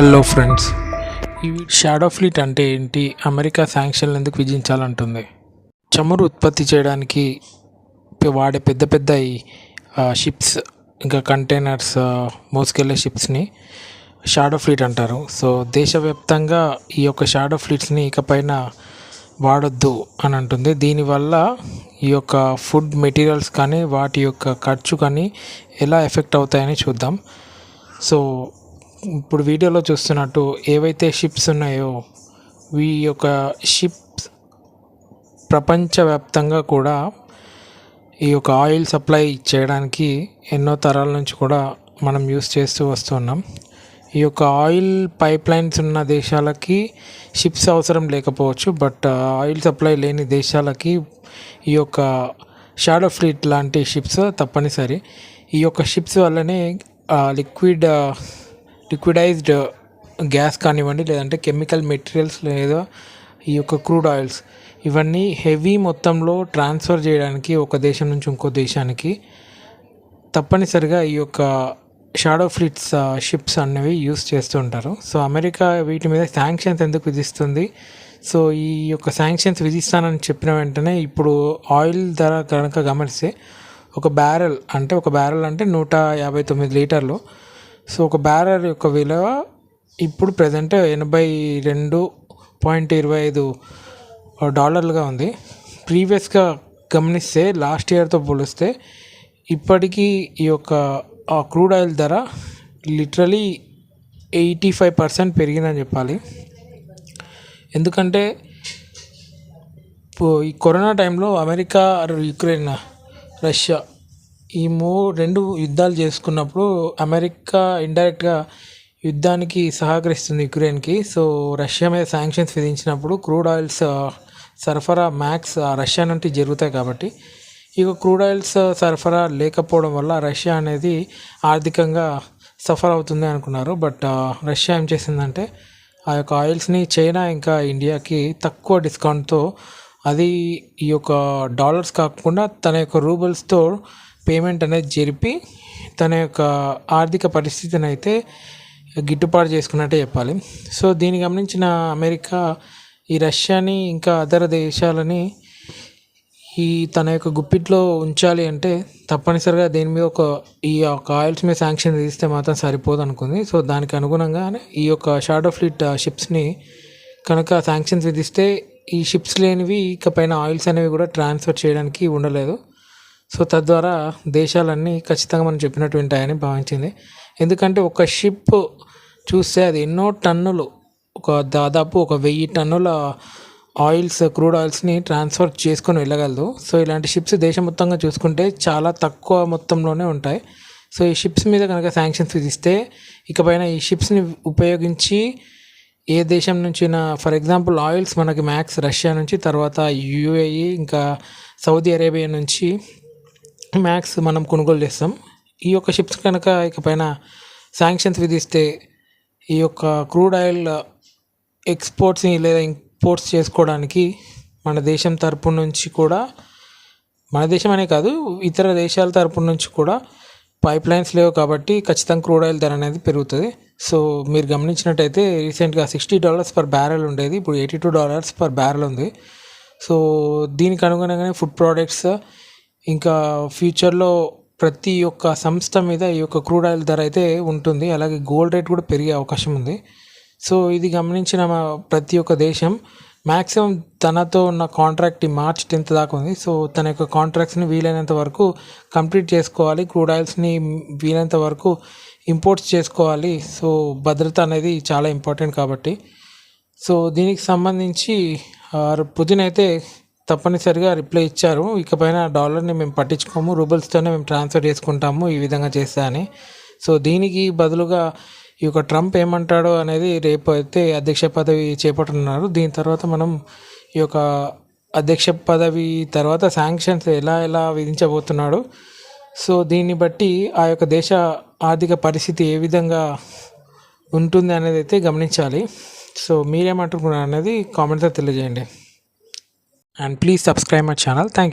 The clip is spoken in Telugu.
హలో ఫ్రెండ్స్ ఈ షాడో ఫ్లీట్ అంటే ఏంటి? అమెరికా శాంక్షన్లు ఎందుకు విధించాలంటుంది? చమురు ఉత్పత్తి చేయడానికి వాడే పెద్ద పెద్ద ఈ షిప్స్ ఇంకా కంటైనర్స్ మోసుకెళ్ళే షిప్స్ని షాడో ఫ్లీట్ అంటారు. సో దేశవ్యాప్తంగా ఈ యొక్క షాడో ఫ్లీట్స్ని ఇకపైన వాడొద్దు అని అంటుంది. దీనివల్ల ఈ యొక్క ఫుడ్ మెటీరియల్స్ కానీ వాటి యొక్క ఖర్చు కానీ ఎలా ఎఫెక్ట్ అవుతాయని చూద్దాం. సో ఇప్పుడు వీడియోలో చూస్తున్నట్టు ఏవైతే షిప్స్ ఉన్నాయో ఈ యొక్క షిప్స్ ప్రపంచవ్యాప్తంగా కూడా ఈ యొక్క ఆయిల్ సప్లై చేయడానికి ఎన్నో తరాల నుంచి కూడా మనం యూస్ చేస్తూ వస్తున్నాం. ఈ యొక్క ఆయిల్ పైప్ లైన్స్ ఉన్న దేశాలకి షిప్స్ అవసరం లేకపోవచ్చు బట్ ఆయిల్ సప్లై లేని దేశాలకి ఈ యొక్క షాడో ఫ్లీట్ లాంటి షిప్స్ తప్పనిసరి. ఈ యొక్క షిప్స్ వల్లనే uh, లిక్విడ్ లిక్విడైజ్డ్ గ్యాస్ కానివ్వండి లేదంటే కెమికల్ మెటీరియల్స్ లేదా ఈ యొక్క క్రూడ్ ఆయిల్స్ ఇవన్నీ హెవీ మొత్తంలో ట్రాన్స్ఫర్ చేయడానికి ఒక దేశం నుంచి ఇంకో దేశానికి తప్పనిసరిగా ఈ యొక్క షాడో ఫ్లీట్స్ షిప్స్ అనేవి యూస్ చేస్తూ ఉంటారు. సో అమెరికా వీటి మీద శాంక్షన్స్ ఎందుకు విధిస్తుంది? సో ఈ యొక్క శాంక్షన్స్ విధిస్తానని చెప్పిన వెంటనే ఇప్పుడు ఆయిల్ ధర కనుక గమనిస్తే ఒక బ్యారెల్ అంటే ఒక బ్యారెల్ అంటే నూట యాభై తొమ్మిది లీటర్లు. సో ఒక బ్యారర్ యొక్క విలువ ఇప్పుడు ప్రజెంట్ ఎనభై రెండు పాయింట్ ఇరవై ఐదు డాలర్లుగా ఉంది. ప్రీవియస్గా గమనిస్తే లాస్ట్ ఇయర్తో పోలిస్తే ఇప్పటికీ ఈ యొక్క ఆ క్రూడ్ ఆయిల్ ధర లిటరలీ ఎయిటీ ఫైవ్ పర్సెంట్ పెరిగిందని చెప్పాలి. ఎందుకంటే ఈ కరోనా టైంలో అమెరికా యుక్రెయిన్ రష్యా ఈ మూ రెండు యుద్ధాలు చేసుకున్నప్పుడు అమెరికా ఇండైరెక్ట్గా యుద్ధానికి సహకరిస్తుంది యుక్రెయిన్కి. సో రష్యా మీద శాంక్షన్స్ విధించినప్పుడు క్రూడ్ ఆయిల్స్ సరఫరా మ్యాక్స్ రష్యా నుండి జరుగుతాయి కాబట్టి ఇక క్రూడ్ ఆయిల్స్ సరఫరా లేకపోవడం వల్ల రష్యా అనేది ఆర్థికంగా సఫర్ అవుతుంది అనుకున్నారు. బట్ రష్యా ఏం చేసిందంటే ఆ యొక్క ఆయిల్స్ని చైనా ఇంకా ఇండియాకి తక్కువ డిస్కౌంట్తో అది ఈ యొక్క డాలర్స్ కాకుండా తన యొక్క రూబల్స్తో పేమెంట్ అనేది జరిపి తన యొక్క ఆర్థిక పరిస్థితిని అయితే గిట్టుబాటు చేసుకున్నట్టే చెప్పాలి. సో దీన్ని గమనించిన అమెరికా ఈ రష్యాని ఇంకా అదర్ దేశాలని ఈ తన యొక్క గుప్పిట్లో ఉంచాలి అంటే తప్పనిసరిగా దీని మీద ఒక ఈ యొక్క ఆయిల్స్ మీద శాంక్షన్ విధిస్తే మాత్రం సరిపోదు అనుకుంది. సో దానికి అనుగుణంగానే ఈ యొక్క షాడో ఫ్లీట్ షిప్స్ని కనుక శాంక్షన్స్ విధిస్తే ఈ షిప్స్ లేనివి ఇకపైన ఆయిల్స్ అనేవి కూడా ట్రాన్స్ఫర్ చేయడానికి ఉండలేదు. సో తద్వారా దేశాలన్నీ ఖచ్చితంగా మనం చెప్పినట్టు వింటాయని భావించింది. ఎందుకంటే ఒక షిప్ చూస్తే అది ఎన్నో టన్నులు ఒక దాదాపు ఒక వెయ్యి టన్నుల ఆయిల్స్ క్రూడ్ ఆయిల్స్ని ట్రాన్స్ఫర్ చేసుకొని వెళ్ళగలదు. సో ఇలాంటి షిప్స్ దేశం మొత్తంగా చూసుకుంటే చాలా తక్కువ మొత్తంలోనే ఉంటాయి. సో ఈ షిప్స్ మీద కనుక శాంక్షన్స్ విధిస్తే ఇకపైన ఈ షిప్స్ని ఉపయోగించి ఏ దేశం నుంచి ఫర్ ఎగ్జాంపుల్ ఆయిల్స్ మనకి మ్యాక్స్ రష్యా నుంచి తర్వాత యూఏఈ ఇంకా సౌదీ అరేబియా నుంచి మ్యాక్స్ మనం కొనుగోలు చేస్తాం. ఈ యొక్క షిప్స్ కనుక ఇకపైన శాంక్షన్స్ విధిస్తే ఈ యొక్క క్రూడ్ ఆయిల్ ఎక్స్పోర్ట్స్ని లేదా ఇంపోర్ట్స్ చేసుకోవడానికి మన దేశం తరపు నుంచి కూడా మన దేశం అనే కాదు ఇతర దేశాల తరపు నుంచి కూడా పైప్ లైన్స్ లేవు కాబట్టి ఖచ్చితంగా క్రూడ్ ఆయిల్ ధర అనేది పెరుగుతుంది. సో మీరు గమనించినట్టయితే రీసెంట్గా సిక్స్టీ డాలర్స్ పర్ బ్యారెల్ ఉండేది ఇప్పుడు eighty two dollars per barrel ఉంది. సో దీనికి అనుగుణంగానే ఫుడ్ ప్రోడక్ట్స్ ఇంకా ఫ్యూచర్లో ప్రతి ఒక్క సంస్థ మీద ఈ యొక్క క్రూడ్ ఆయిల్ ధర అయితే ఉంటుంది. అలాగే గోల్డ్ రేట్ కూడా పెరిగే అవకాశం ఉంది. సో ఇది గమనించిన ప్రతి ఒక్క దేశం మ్యాక్సిమం తనతో ఉన్న కాంట్రాక్ట్ ఈ మార్చ్ టెన్త్ దాకా ఉంది. సో తన యొక్క కాంట్రాక్ట్స్ని వీలైనంత వరకు కంప్లీట్ చేసుకోవాలి. క్రూడ్ ఆయిల్స్ని వీలైనంత వరకు ఇంపోర్ట్స్ చేసుకోవాలి. సో భద్రత అనేది చాలా ఇంపార్టెంట్ కాబట్టి. సో దీనికి సంబంధించి ఆ, పుతిన్ అయితే తప్పనిసరిగా రిప్లై ఇచ్చారు. ఇకపైన డాలర్ని మేము పట్టించుకోము. రూబల్స్తోనే మేము ట్రాన్స్ఫర్ చేసుకుంటాము ఈ విధంగా చేస్తా అని. సో దీనికి బదులుగా ఈ యొక్క ట్రంప్ ఏమంటాడో అనేది రేపు అయితే అధ్యక్ష పదవి చేపట్టనున్నారు. దీని తర్వాత మనం ఈ యొక్క అధ్యక్ష పదవి తర్వాత శాంక్షన్స్ ఎలా ఎలా విధించబోతున్నాడు. సో దీన్ని బట్టి ఆ యొక్క దేశ ఆర్థిక పరిస్థితి ఏ విధంగా ఉంటుంది అనేది అయితే గమనించాలి. సో మీరేమంటున్నారు అనేది కామెంట్స్లో తెలియజేయండి. and please subscribe my channel. Thank you.